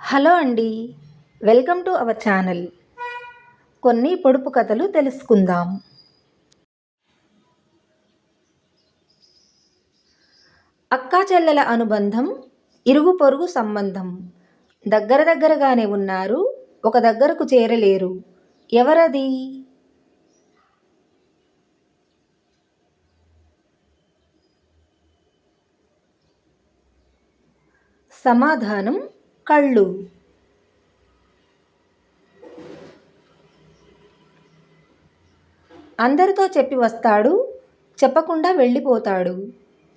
Hello అండి. Welcome to our channel. కొన్ని పొడుపు కథలు తెలుసుకుందాం. అక్కా చెల్లెల అనుబంధం ఇరుగు పొరుగు సంబంధం. దగ్గర దగ్గరగానే ఉన్నారు ఒక దగ్గరకు చేరలేరు. ఎవరది? సమాధానం కళ్ళు. అందరితో చెప్పి వస్తాడు చెప్పకుండా వెళ్ళిపోతాడు.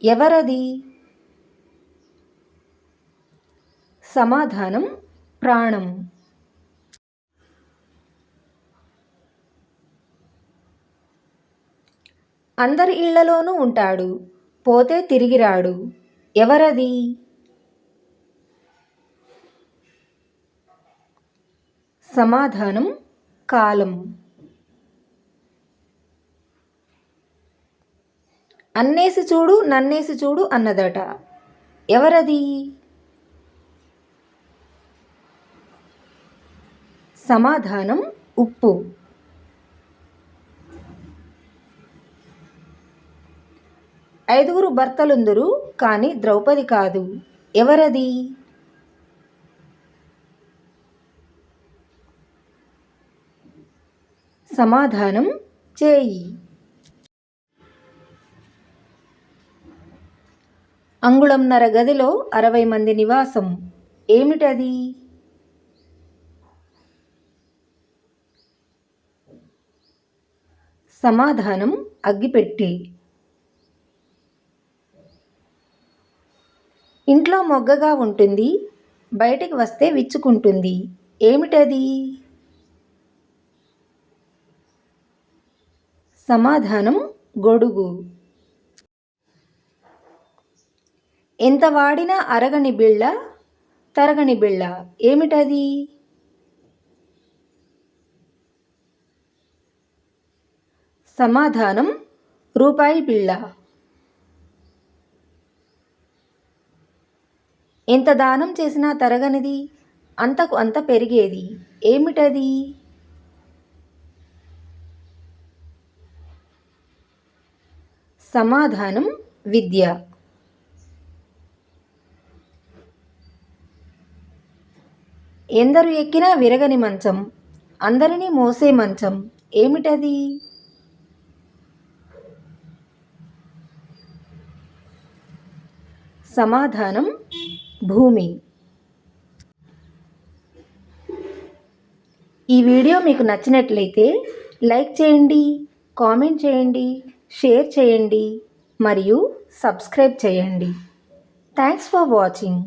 ఎవరది? సమాధానం ప్రాణం. అందరి ఇళ్ళలోనూ ఉంటాడు పోతే తిరిగి రాడు. ఎవరది? సమాధానం కాలం. అన్నేసి చూడు నన్నేసి చూడు అన్నదట. ఎవరది? సమాధానం ఉప్పు. ఐదుగురు భర్తలుందురు కానీ ద్రౌపది కాదు. ఎవరది? సమాధానం చేయి. అంగుళంన్నర గదిలో అరవై మంది నివాసం. ఏమిటది? సమాధానం అగ్గిపెట్టి. ఇంట్లో మొగ్గగా ఉంటుంది బయటికి వస్తే విచ్చుకుంటుంది. ఏమిటది? సమాధానం గొడుగు. ఎంత వాడినా అరగని బిళ్ళ తరగని బిళ్ళ. ఏమిటది? సమాధానం రూపాయి బిళ్ళ. ఎంత దానం చేసినా తరగనిది అంతకు అంత పెరిగేది. ఏమిటది? సమాధానం విద్య. ఎందరు ఎక్కినా విరగని మంచం అందరినీ మోసే మంచం ఏమిటది? సమాధానం భూమి. ఈ వీడియో మీకు నచ్చినట్లయితే లైక్ చేయండి కామెంట్ చేయండి. షేర్ చేయండి మరియు సబ్స్క్రైబ్ చేయండి. Thanks for watching